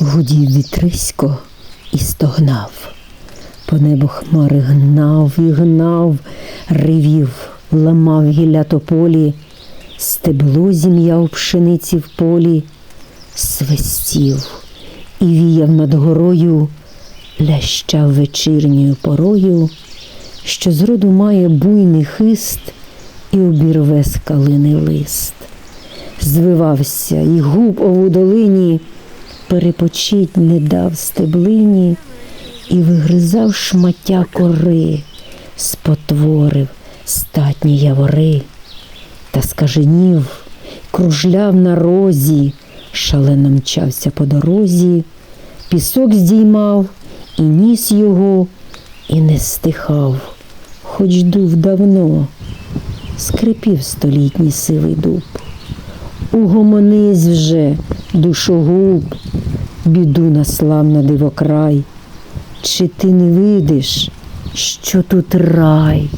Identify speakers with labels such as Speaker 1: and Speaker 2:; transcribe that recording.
Speaker 1: Гудів вітрисько і стогнав. По небу хмари гнав і гнав, ревів, ламав гілля тополі, стебло зім'яв пшениці в полі, свистів і віяв над горою, лящав вечірньою порою, що зроду має буйний хист і обірве з калини лист. Звивався і губ ову долині, перепочить не дав стеблині і вигризав шмаття кори, спотворив статні явори, та скаженів, кружляв на розі, шалено мчався по дорозі, пісок здіймав і ніс його, і не стихав, хоч дув давно, скрипів столітній сивий дуб. Угомонись вже, душогуб, біду наслав на дивокрай. Чи ти не видиш, що тут рай?